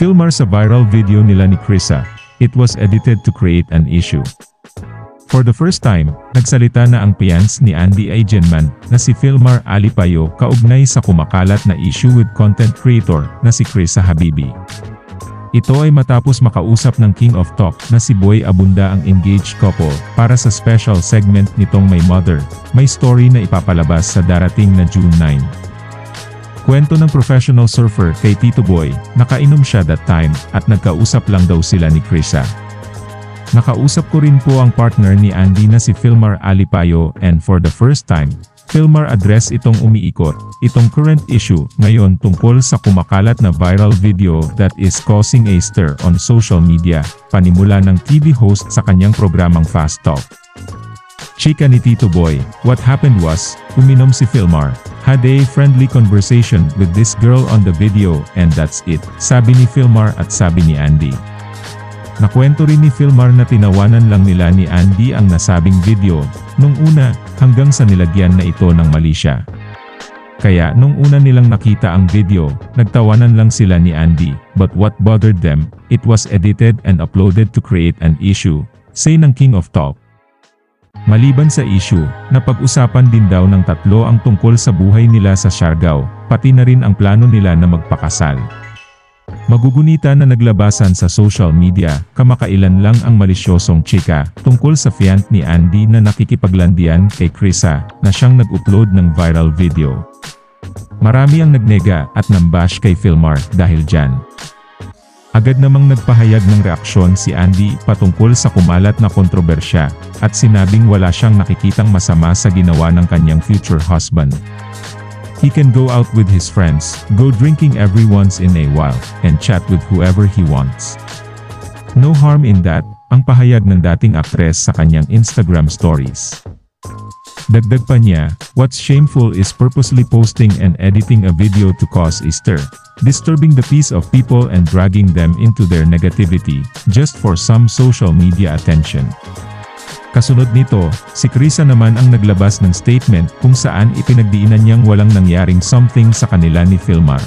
Filmar sa viral video nila ni Krisa. It was edited to create an issue. For the first time, nagsalita na ang fiance ni Andy Eigenman na si Filmar Alipayo kaugnay sa kumakalat na issue with content creator na si Krisa Habibi. Ito ay matapos makausap ng King of Talk na si Boy Abunda ang engaged couple para sa special segment nitong My Mother, may story na ipapalabas sa darating na June 9. Kwento ng professional surfer kay Tito Boy, nakainom siya that time at nagkausap lang daw sila ni Krisa. Nakausap ko rin po ang partner ni Andy na si Filmar Alipayo and for the first time, Filmar address itong umiikot, itong current issue ngayon tungkol sa kumakalat na viral video that is causing a stir on social media, panimula ng TV host sa kanyang programang Fast Talk. Chika ni Tito Boy, what happened was, uminom si Filmar, had a friendly conversation with this girl on the video and that's it, sabi ni Filmar at sabi ni Andy. Nakwento rin ni Filmar na tinawanan lang nila ni Andy ang nasabing video, nung una, hanggang sa nilagyan na ito ng mali siya. Kaya nung una nilang nakita ang video, nagtawanan lang sila ni Andy, but what bothered them, it was edited and uploaded to create an issue, say ng King of Talk. Maliban sa issue, napag-usapan din daw ng tatlo ang tungkol sa buhay nila sa Siargao, pati na rin ang plano nila na magpakasal. Magugunita na naglabasan sa social media, kamakailan lang ang malisyosong chika, tungkol sa fiant ni Andy na nakikipaglandian kay Krisa, na siyang nag-upload ng viral video. Marami ang nagnega at nambash kay Filmar dahil dyan. Agad namang nagpahayag ng reaksyon si Andy patungkol sa kumalat na kontrobersya, at sinabing wala siyang nakikitang masama sa ginawa ng kanyang future husband. He can go out with his friends, go drinking every once in a while, and chat with whoever he wants. No harm in that, ang pahayag ng dating aktres sa kanyang Instagram stories. Dagdag pa niya, what's shameful is purposely posting and editing a video to cause a stir, disturbing the peace of people and dragging them into their negativity, just for some social media attention. Kasunod nito, si Krisa naman ang naglabas ng statement kung saan ipinagdiinan niyang walang nangyaring something sa kanila ni Filmar.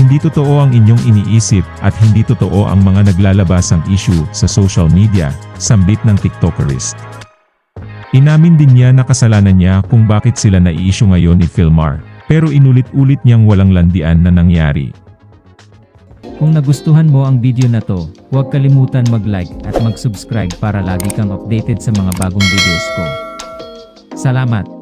Hindi totoo ang inyong iniisip at hindi totoo ang mga naglalabas ang issue sa social media, sambit ng TikTokerist. Inamin din niya na kasalanan niya kung bakit sila nai-issue ngayon ni Filmar, pero inulit-ulit niyang walang landian na nangyari. Kung nagustuhan mo ang video na to, huwag kalimutan mag-like at mag-subscribe para lagi kang updated sa mga bagong videos ko. Salamat!